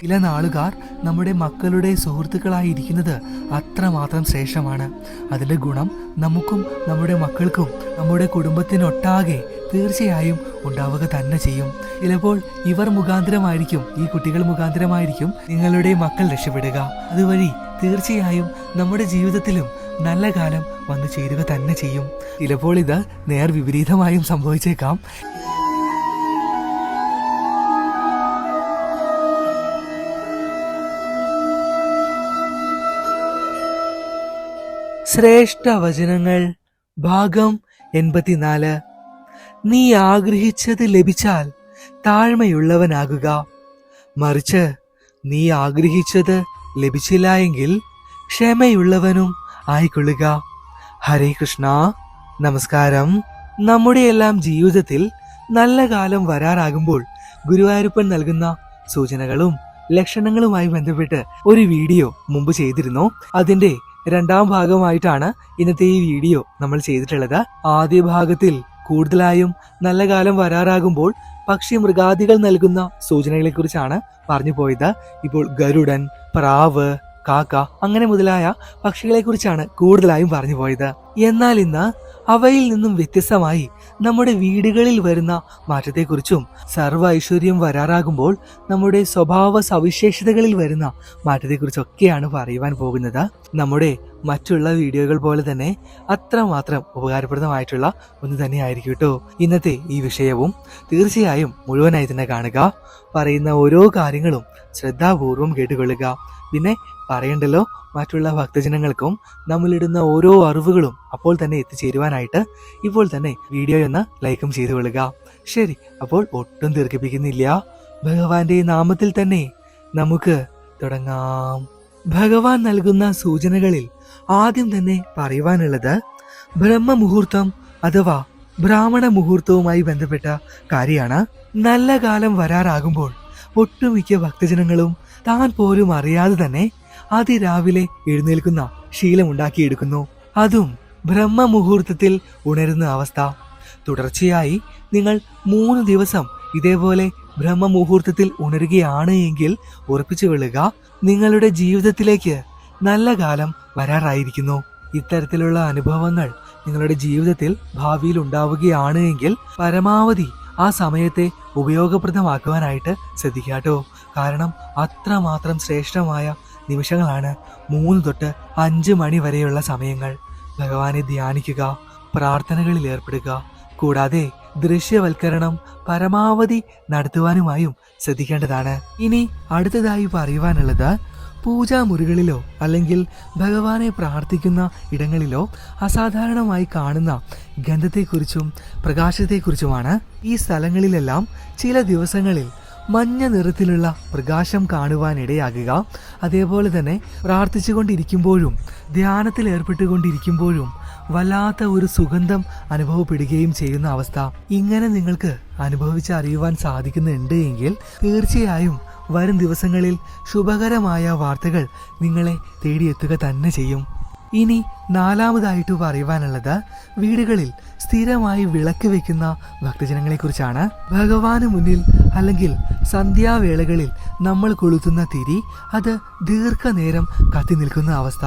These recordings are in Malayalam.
ചില നാളുകാർ നമ്മുടെ മക്കളുടെ സുഹൃത്തുക്കളായി ഇരിക്കുന്നത് അത്രമാത്രം ശ്രേഷ്ഠമാണ്. അതിന്റെ ഗുണം നമുക്കും നമ്മുടെ മക്കൾക്കും നമ്മുടെ കുടുംബത്തിനൊട്ടാകെ തീർച്ചയായും ഉണ്ടാവുക തന്നെ ചെയ്യും. ചിലപ്പോൾ ഇവർ മുഖാന്തരമായിരിക്കും ഈ കുട്ടികൾ മുഖാന്തരമായിരിക്കും നിങ്ങളുടെ മക്കൾ രക്ഷപ്പെടുക. അതുവഴി തീർച്ചയായും നമ്മുടെ ജീവിതത്തിലും നല്ല കാലം വന്നു ചേരുക തന്നെ ചെയ്യും. ചിലപ്പോൾ ഇത് നേർ വിപരീതമായും സംഭവിച്ചേക്കാം. ശ്രേഷ്ഠ വചനങ്ങൾ ഭാഗം എൺപത്തിനാല്. നീ ആഗ്രഹിച്ചത് ലഭിച്ചാൽ താഴ്മയുള്ളവനാകുക. മറിച്ച് നീ ആഗ്രഹിച്ചത് ലഭിച്ചില്ല എങ്കിൽ ക്ഷമയുള്ളവനും ആയിക്കൊള്ളുക. ഹരേ കൃഷ്ണ. നമസ്കാരം. നമ്മുടെ എല്ലാം ജീവിതത്തിൽ നല്ല കാലം വരാറാകുമ്പോൾ ഗുരുവായൂരപ്പൻ നൽകുന്ന സൂചനകളും ലക്ഷണങ്ങളുമായി ബന്ധപ്പെട്ട് ഒരു വീഡിയോ മുമ്പ് ചെയ്തിരുന്നു. അതിന്റെ രണ്ടാം ഭാഗമായിട്ടാണ് ഇന്നത്തെ ഈ വീഡിയോ നമ്മൾ ചെയ്തിട്ടുള്ളത്. ആദ്യ ഭാഗത്തിൽ കൂടുതലായും നല്ല കാലം വരാറാകുമ്പോൾ പക്ഷി മൃഗാദികൾ നൽകുന്ന സൂചനകളെ കുറിച്ചാണ് പറഞ്ഞു പോയത്. ഇപ്പോൾ ഗരുഡൻ പ്രാവ് കാക്ക അങ്ങനെ മുതലായ പക്ഷികളെ കുറിച്ചാണ് കൂടുതലായും പറഞ്ഞു പോയത്. എന്നാൽ ഇന്ന് അവയിൽ നിന്നും വ്യത്യസ്തമായി നമ്മുടെ വീടുകളിൽ വരുന്ന മാറ്റത്തെക്കുറിച്ചും സർവ ഐശ്വര്യം വരാറാകുമ്പോൾ നമ്മുടെ സ്വഭാവ സവിശേഷതകളിൽ വരുന്ന മാറ്റത്തെക്കുറിച്ചൊക്കെയാണ് പറയുവാൻ പോകുന്നത്. നമ്മുടെ മറ്റുള്ള വീഡിയോകൾ പോലെ തന്നെ അത്രമാത്രം ഉപകാരപ്രദമായിട്ടുള്ള ഒന്ന് തന്നെയായിരിക്കും കേട്ടോ. ഇന്നത്തെ ഈ വിഷയവും തീർച്ചയായും മുഴുവനായി തന്നെ കാണുക പറയുന്ന ഓരോ കാര്യങ്ങളും ശ്രദ്ധാപൂർവം കേട്ടുകൊള്ളുക. പിന്നെ പറയണ്ടല്ലോ? മറ്റുള്ള ഭക്തജനങ്ങൾക്കും നമ്മളിടുന്ന ഓരോ അറിവുകളും അപ്പോൾ തന്നെ എത്തിച്ചേരുവാനായിട്ട് ഇപ്പോൾ തന്നെ വീഡിയോ ഒന്ന് ലൈക്കും ചെയ്തു കൊള്ളുക. ശരി അപ്പോൾ ഒട്ടും ദീർഘിപ്പിക്കുന്നില്ല. ഭഗവാന്റെ നാമത്തിൽ തന്നെ നമുക്ക് തുടങ്ങാം. ഭഗവാൻ നൽകുന്ന സൂചനകളിൽ ആദ്യം തന്നെ പറയുവാനുള്ളത് ബ്രഹ്മ മുഹൂർത്തം അഥവാ ബ്രാഹ്മണ മുഹൂർത്തവുമായി ബന്ധപ്പെട്ട കാര്യമാണ്. നല്ല കാലം വരാറാകുമ്പോൾ ഒട്ടുമിക്ക ഭക്തജനങ്ങളും താൻ പോലും അറിയാതെ തന്നെ അതിരാവിലെ എഴുന്നേൽക്കുന്ന ശീലമുണ്ടാക്കിയെടുക്കുന്നു. അതും ബ്രഹ്മ മുഹൂർത്തത്തിൽ ഉണരുന്ന അവസ്ഥ. തുടർച്ചയായി നിങ്ങൾ മൂന്ന് ദിവസം ഇതേപോലെ ബ്രഹ്മ മുഹൂർത്തത്തിൽ ഉണരുകയാണ് എങ്കിൽ ഉറപ്പിച്ചു കൊള്ളുക നിങ്ങളുടെ ജീവിതത്തിലേക്ക് നല്ല കാലം വരാറായിരിക്കുന്നു. ഇത്തരത്തിലുള്ള അനുഭവങ്ങൾ നിങ്ങളുടെ ജീവിതത്തിൽ ഭാവിയിൽ ഉണ്ടാവുകയാണ് എങ്കിൽ പരമാവധി ആ സമയത്തെ ഉപയോഗപ്രദമാക്കുവാനായിട്ട് ശ്രദ്ധിക്കാട്ടോ കാരണം അത്രമാത്രം ശ്രേഷ്ഠമായ നിമിഷങ്ങളാണ് മൂന്ന് തൊട്ട് അഞ്ച് മണി വരെയുള്ള സമയങ്ങൾ. ഭഗവാനെ ധ്യാനിക്കുക പ്രാർത്ഥനകളിൽ ഏർപ്പെടുക. കൂടാതെ ദൃശ്യവൽക്കരണം പരമാവധി നടത്തുവാനുമായും ശ്രദ്ധിക്കേണ്ടതാണ്. ഇനി അടുത്തതായി പറയുവാനുള്ളത് പൂജാമുറികളിലോ അല്ലെങ്കിൽ ഭഗവാനെ പ്രാർത്ഥിക്കുന്ന ഇടങ്ങളിലോ അസാധാരണമായി കാണുന്ന ഗന്ധത്തെക്കുറിച്ചും പ്രകാശത്തെക്കുറിച്ചുമാണ് ഈ സ്ഥലങ്ങളിലെല്ലാം ചില ദിവസങ്ങളിൽ മഞ്ഞ നിറത്തിലുള്ള പ്രകാശം കാണുവാനിടയാകുക. അതേപോലെ തന്നെ പ്രാർത്ഥിച്ചുകൊണ്ടിരിക്കുമ്പോഴും ധ്യാനത്തിൽ ഏർപ്പെട്ടുകൊണ്ടിരിക്കുമ്പോഴും വല്ലാത്ത ഒരു സുഗന്ധം അനുഭവപ്പെടുകയും ചെയ്യുന്ന അവസ്ഥ ഇങ്ങനെ നിങ്ങൾക്ക് അനുഭവിച്ച് അറിയുവാൻ സാധിക്കുന്നുണ്ട് എങ്കിൽ തീർച്ചയായും വരും ദിവസങ്ങളിൽ ശുഭകരമായ വാർത്തകൾ നിങ്ങളെ തേടിയെത്തുക തന്നെ ചെയ്യും. ഇനി നാലാമതായിട്ട് പറയുവാനുള്ളത് വീടുകളിൽ സ്ഥിരമായി വിളക്ക് വെക്കുന്ന ഭക്തജനങ്ങളെക്കുറിച്ചാണ്. ഭഗവാന് മുന്നിൽ അല്ലെങ്കിൽ സന്ധ്യാവേളകളിൽ നമ്മൾ കൊളുത്തുന്ന തിരി അത് ദീർഘനേരം കത്തി നിൽക്കുന്ന അവസ്ഥ.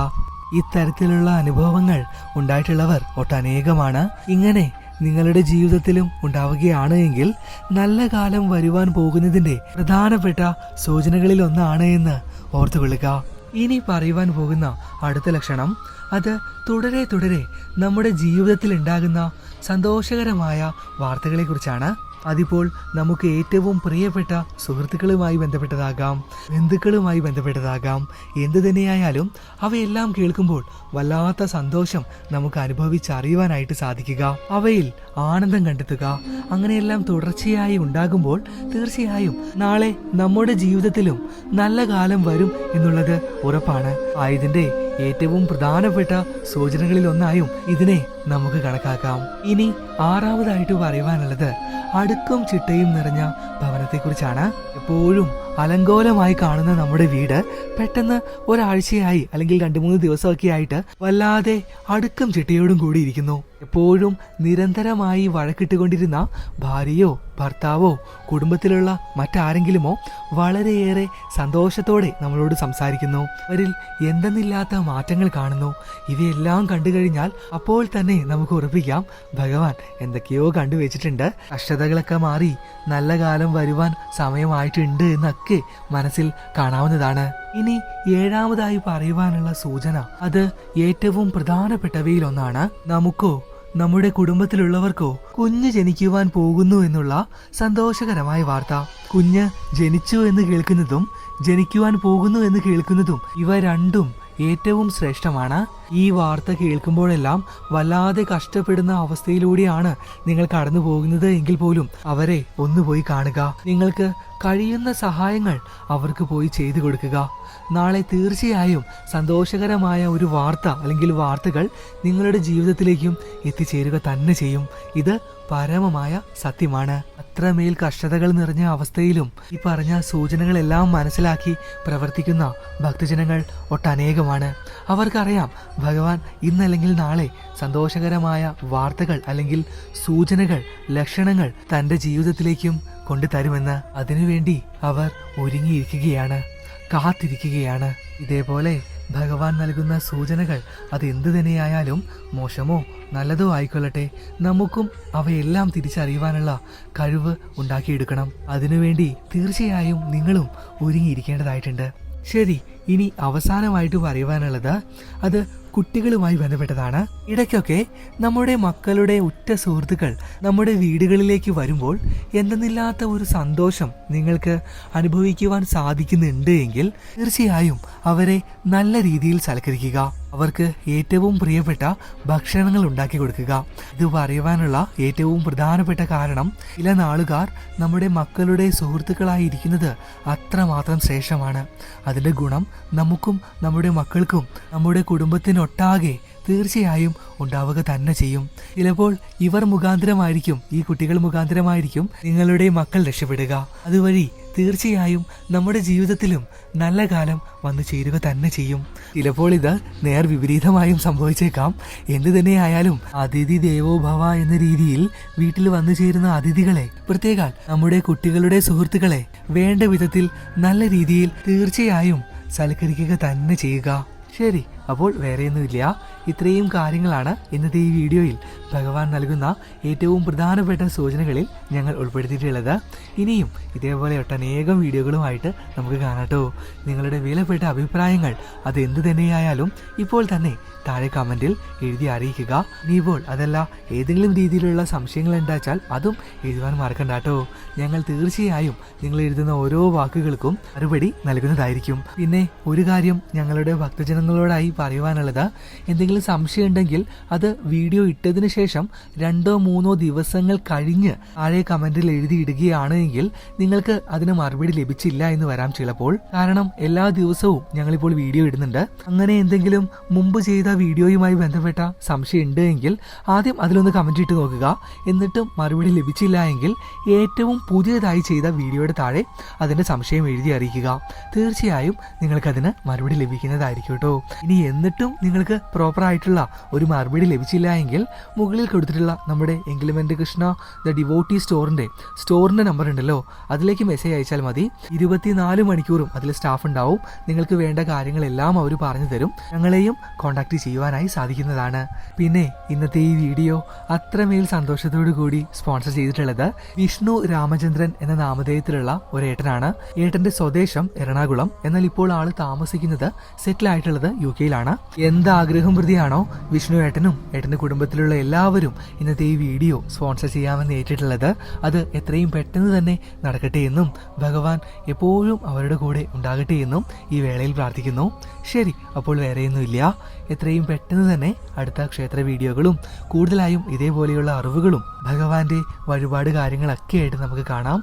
ഇത്തരത്തിലുള്ള അനുഭവങ്ങൾ ഉണ്ടായിട്ടുള്ളവർ ഒട്ടനേകമാണ്. ഇങ്ങനെ നിങ്ങളുടെ ജീവിതത്തിലും ഉണ്ടാവുകയാണ് എങ്കിൽ നല്ല കാലം വരുവാൻ പോകുന്നതിന്റെ പ്രധാനപ്പെട്ട സൂചനകളിൽ ഒന്നാണ് എന്ന് ഓർത്തുകൊള്ളുക. ഇനി പറയുവാൻ പോകുന്ന അടുത്ത ലക്ഷണം അത് തുടരെ തുടരെ നമ്മുടെ ജീവിതത്തിൽ ഉണ്ടാകുന്ന സന്തോഷകരമായ വാർത്തകളെക്കുറിച്ചാണ്. അതിപ്പോൾ നമുക്ക് ഏറ്റവും പ്രിയപ്പെട്ട സുഹൃത്തുക്കളുമായി ബന്ധപ്പെട്ടതാകാം ബന്ധുക്കളുമായി ബന്ധപ്പെട്ടതാകാം. എന്തു തന്നെയായാലും അവയെല്ലാം കേൾക്കുമ്പോൾ വല്ലാത്ത സന്തോഷം നമുക്ക് അനുഭവിച്ചറിയുവാനായിട്ട് സാധിക്കുക. അവയിൽ ആനന്ദം കണ്ടെത്തുക. അങ്ങനെയെല്ലാം തുടർച്ചയായി ഉണ്ടാകുമ്പോൾ തീർച്ചയായും നാളെ നമ്മുടെ ജീവിതത്തിലും നല്ല കാലം വരും എന്നുള്ളത് ഉറപ്പാണ്. ആയതിന്റെ ഏറ്റവും പ്രധാനപ്പെട്ട സൂചനകളിൽ ഒന്നായും ഇതിനെ നമുക്ക് കണക്കാക്കാം. ഇനി ആറാമതായിട്ട് പറയുവാനുള്ളത് അടുക്കും ചിട്ടയും നിറഞ്ഞ ഭവനത്തെക്കുറിച്ചാണ്. എപ്പോഴും അലങ്കോലമായി കാണുന്ന നമ്മുടെ വീട് പെട്ടെന്ന് ഒരാഴ്ചയായി അല്ലെങ്കിൽ രണ്ടു മൂന്ന് ദിവസമൊക്കെ ആയിട്ട് വല്ലാതെ അടുക്കും ചിട്ടയോടും കൂടി ഇരിക്കുന്നു എപ്പോഴും നിരന്തരമായി വഴക്കിട്ടുകൊണ്ടിരുന്ന ഭാര്യയോ ഭർത്താവോ കുടുംബത്തിലുള്ള മറ്റാരെങ്കിലുമോ വളരെയേറെ സന്തോഷത്തോടെ നമ്മളോട് സംസാരിക്കുന്നു. അവരിൽ എന്തെന്നില്ലാത്ത മാറ്റങ്ങൾ കാണുന്നു. ഇവയെല്ലാം കണ്ടു കഴിഞ്ഞാൽ അപ്പോൾ തന്നെ നമുക്ക് ഉറപ്പിക്കാം ഭഗവാൻ എന്തൊക്കെയോ കണ്ടുവച്ചിട്ടുണ്ട് കഷ്ടതകളൊക്കെ മാറി നല്ല കാലം വരുവാൻ സമയമായിട്ടുണ്ട് എന്നൊക്കെ മനസ്സിൽ കാണാവുന്നതാണ്. ഇനി ഏഴാമതായി പറയുവാനുള്ള സൂചന അത് ഏറ്റവും പ്രധാനപ്പെട്ടവയിലൊന്നാണ് നമുക്കോ നമ്മുടെ കുടുംബത്തിലുള്ളവർക്കോ കുഞ്ഞ് ജനിക്കുവാൻ പോകുന്നു എന്നുള്ള സന്തോഷകരമായ വാർത്ത. കുഞ്ഞ് ജനിച്ചു എന്ന് കേൾക്കുന്നതും ജനിക്കുവാൻ പോകുന്നു എന്ന് കേൾക്കുന്നതും ഇവ രണ്ടും ഏറ്റവും ശ്രേഷ്ഠമാണ്. ഈ വാർത്ത കേൾക്കുമ്പോഴെല്ലാം വല്ലാതെ കഷ്ടപ്പെടുന്ന അവസ്ഥയിലൂടെയാണ് നിങ്ങൾ കടന്നു പോകുന്നത് എങ്കിൽ പോലും അവരെ ഒന്ന് പോയി കാണുക. നിങ്ങൾക്ക് കഴിയുന്ന സഹായങ്ങൾ അവർക്ക് പോയി ചെയ്തു കൊടുക്കുക. നാളെ തീർച്ചയായും സന്തോഷകരമായ ഒരു വാർത്ത അല്ലെങ്കിൽ വാർത്തകൾ നിങ്ങളുടെ ജീവിതത്തിലേക്കും എത്തിച്ചേരുക തന്നെ ചെയ്യും. ഇത് പരമമായ സത്യമാണ്. അത്രമേൽ കഷ്ടതകൾ നിറഞ്ഞ അവസ്ഥയിലും ഈ പറഞ്ഞ സൂചനകളെല്ലാം മനസ്സിലാക്കി പ്രവർത്തിക്കുന്ന ഭക്തജനങ്ങൾ ഒട്ടനേകമാണ്. അവർക്കറിയാം ഭഗവാൻ ഇന്നല്ലെങ്കിൽ നാളെ സന്തോഷകരമായ വാർത്തകൾ അല്ലെങ്കിൽ സൂചനകൾ ലക്ഷണങ്ങൾ തന്റെ ജീവിതത്തിലേക്കും കൊണ്ടുതരുമെന്ന് അതിനുവേണ്ടി അവർ ഒരുങ്ങിയിരിക്കുകയാണ് കാത്തിരിക്കുകയാണ്. ഇതേപോലെ ഭഗവാൻ നൽകുന്ന സൂചനകൾ അത് എന്തു തന്നെയായാലും മോശമോ നല്ലതോ ആയിക്കൊള്ളട്ടെ. നമുക്കും അവയെല്ലാം തിരിച്ചറിയുവാനുള്ള കഴിവ് ഉണ്ടാക്കിയെടുക്കണം. അതിനുവേണ്ടി തീർച്ചയായും നിങ്ങളും ഒരുങ്ങിയിരിക്കേണ്ടതായിട്ടുണ്ട്. ശരി ഇനി അവസാനമായിട്ട് പറയുവാനുള്ളത് അത് കുട്ടികളുമായി ബന്ധപ്പെട്ടതാണ്. ഇടയ്ക്കൊക്കെ നമ്മുടെ മക്കളുടെ ഉറ്റ സുഹൃത്തുക്കൾ നമ്മുടെ വീടുകളിലേക്ക് വരുമ്പോൾ എന്തെന്നില്ലാത്ത ഒരു സന്തോഷം നിങ്ങൾക്ക് അനുഭവിക്കുവാൻ സാധിക്കുന്നുണ്ട് എങ്കിൽ തീർച്ചയായും അവരെ നല്ല രീതിയിൽ സൽക്കരിക്കുക. അവർക്ക് ഏറ്റവും പ്രിയപ്പെട്ട ഭക്ഷണങ്ങൾ ഉണ്ടാക്കി കൊടുക്കുക. ഇത് പറയുവാനുള്ള ഏറ്റവും പ്രധാനപ്പെട്ട കാരണം ചില നാളുകാർ നമ്മുടെ മക്കളുടെ സുഹൃത്തുക്കളായിരിക്കുന്നത് അത്രമാത്രം ശ്രേഷ്ഠമാണ്. അതിന്റെ ഗുണം നമുക്കും നമ്മുടെ മക്കൾക്കും നമ്മുടെ കുടുംബത്തിനൊട്ടാകെ തീർച്ചയായും ഉണ്ടാവുക തന്നെ ചെയ്യും. ചിലപ്പോൾ ഇവർ മുഖാന്തരമായിരിക്കും ഈ കുട്ടികൾ മുഖാന്തരമായിരിക്കും നിങ്ങളുടെ മക്കൾ രക്ഷപ്പെടുക. അതുവഴി തീർച്ചയായും നമ്മുടെ ജീവിതത്തിലും നല്ല കാലം വന്നു ചേരുക തന്നെ ചെയ്യും. ചിലപ്പോൾ ഇത് നേർ വിപരീതമായും സംഭവിച്ചേക്കാം. എന്തു തന്നെയായാലും അതിഥി ദേവോഭവ എന്ന രീതിയിൽ വീട്ടിൽ വന്നു ചേരുന്ന അതിഥികളെ പ്രത്യേകാൽ നമ്മുടെ കുട്ടികളുടെ സുഹൃത്തുക്കളെ വേണ്ട വിധത്തിൽ നല്ല രീതിയിൽ തീർച്ചയായും സൽക്കരിക്കുക തന്നെ ചെയ്യുക. ശരി അപ്പോൾ വേറെയൊന്നുമില്ല. ഇത്രയും കാര്യങ്ങളാണ് ഇന്നത്തെ ഈ വീഡിയോയിൽ. ഭഗവാൻ നൽകുന്ന ഏറ്റവും പ്രധാനപ്പെട്ട സൂചനകളിൽ ഞങ്ങൾ ഉൾപ്പെടുത്തിയിട്ടുള്ളത്. ഇനിയും ഇതേപോലെ ഒട്ടനേകം വീഡിയോകളുമായിട്ട് നമുക്ക് കാണാട്ടോ. നിങ്ങളുടെ വിലപ്പെട്ട അഭിപ്രായങ്ങൾ അത് എന്തു തന്നെയായാലും ഇപ്പോൾ തന്നെ താഴെ കമന്റിൽ എഴുതി അറിയിക്കുക. ഇനിയിപ്പോൾ അതല്ല ഏതെങ്കിലും രീതിയിലുള്ള സംശയങ്ങൾ ഉണ്ടാച്ചാൽ അതും എഴുതുവാൻ മറക്കണ്ട കേട്ടോ ഞങ്ങൾ തീർച്ചയായും നിങ്ങൾ എഴുതുന്ന ഓരോ വാക്കുകൾക്കും മറുപടി നൽകുന്നതായിരിക്കും. പിന്നെ ഒരു കാര്യം ഞങ്ങളുടെ ഭക്തജനങ്ങളോടായി പറയുവാനുള്ളത്. എന്തെങ്കിലും സംശയം ഉണ്ടെങ്കിൽ അത് വീഡിയോ ഇട്ടതിന് ശേഷം രണ്ടോ മൂന്നോ ദിവസങ്ങൾ കഴിഞ്ഞ് താഴെ കമന്റിൽ എഴുതിയിടുകയാണ് എങ്കിൽ നിങ്ങൾക്ക് അതിന് മറുപടി ലഭിച്ചില്ല എന്ന് വരാം ചിലപ്പോൾ. കാരണം എല്ലാ ദിവസവും ഞങ്ങളിപ്പോൾ വീഡിയോ ഇടുന്നുണ്ട്. അങ്ങനെ എന്തെങ്കിലും മുമ്പ് ചെയ്ത വീഡിയോയുമായി ബന്ധപ്പെട്ട സംശയം ഉണ്ട് എങ്കിൽ ആദ്യം അതിലൊന്ന് കമന്റ് ഇട്ട് നോക്കുക. എന്നിട്ടും മറുപടി ലഭിച്ചില്ല എങ്കിൽ ഏറ്റവും പുതിയതായി ചെയ്ത വീഡിയോയുടെ താഴെ അതിന്റെ സംശയം എഴുതി അറിയിക്കുക. തീർച്ചയായും നിങ്ങൾക്കതിന് മറുപടി ലഭിക്കുന്നതായിരിക്കും കേട്ടോ. ഇനി എന്നിട്ടും നിങ്ങൾക്ക് പ്രോപ്പർ ആയിട്ടുള്ള ഒരു മറുപടി ലഭിച്ചില്ല എങ്കിൽ മുകളിൽ കൊടുത്തിട്ടുള്ള നമ്മുടെ എങ്കിലുമെന്റെ കൃഷ്ണ ദ ഡിവോട്ടി സ്റ്റോറിന്റെ സ്റ്റോറിന്റെ നമ്പർ ഉണ്ടല്ലോ. അതിലേക്ക് മെസ്സേജ് അയച്ചാൽ മതി. ഇരുപത്തിനാല് മണിക്കൂറും അതിൽ സ്റ്റാഫ് ഉണ്ടാവും. നിങ്ങൾക്ക് വേണ്ട കാര്യങ്ങളെല്ലാം അവർ പറഞ്ഞു തരും. ഞങ്ങളെയും കോൺടാക്ട് ചെയ്യുവാനായി സാധിക്കുന്നതാണ്. പിന്നെ ഇന്നത്തെ ഈ വീഡിയോ അത്രമേൽ സന്തോഷത്തോടു കൂടി സ്പോൺസർ ചെയ്തിട്ടുള്ളത് വിഷ്ണു രാമചന്ദ്രൻ എന്ന നാമധേയത്തിലുള്ള ഒരു ഏട്ടനാണ്. ഏട്ടന്റെ സ്വദേശം എറണാകുളം. എന്നാൽ ഇപ്പോൾ ആൾ താമസിക്കുന്നത് സെറ്റിൽ ആയിട്ടുള്ളത് യു കെയിലാണ് എന്താഗ്രഹം പ്രതിയാണോ വിഷ്ണു ഏട്ടനും? ഏട്ടന്റെ കുടുംബത്തിലുള്ള എല്ലാവരും ഇന്നത്തെ ഈ വീഡിയോ സ്പോൺസർ ചെയ്യാമെന്ന് ഏറ്റിട്ടുള്ളത് അത് എത്രയും പെട്ടെന്ന് തന്നെ നടക്കട്ടെ എന്നും ഭഗവാൻ എപ്പോഴും അവരുടെ കൂടെ ഉണ്ടാകട്ടെ എന്നും ഈ വേളയിൽ പ്രാർത്ഥിക്കുന്നു. ശരി അപ്പോൾ വേറെയൊന്നുമില്ല. എത്രയും പെട്ടെന്ന് തന്നെ അടുത്ത ക്ഷേത്ര വീഡിയോകളും കൂടുതലായും ഇതേപോലെയുള്ള അറിവുകളും ഭഗവാന്റെ വഴിപാട് കാര്യങ്ങളൊക്കെ ആയിട്ട് നമുക്ക് കാണാം.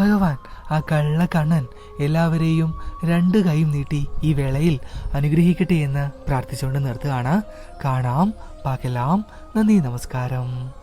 ഭഗവാൻ ആ കള്ള കണ്ണൻ എല്ലാവരെയും രണ്ട് കൈയും നീട്ടി ഈ വേളയിൽ അനുഗ്രഹിക്കട്ടെ എന്ന് പ്രാർത്ഥിച്ചുകൊണ്ട് നിർത്തുകയാണ്. കാണാം പാകലാം നന്ദി നമസ്കാരം.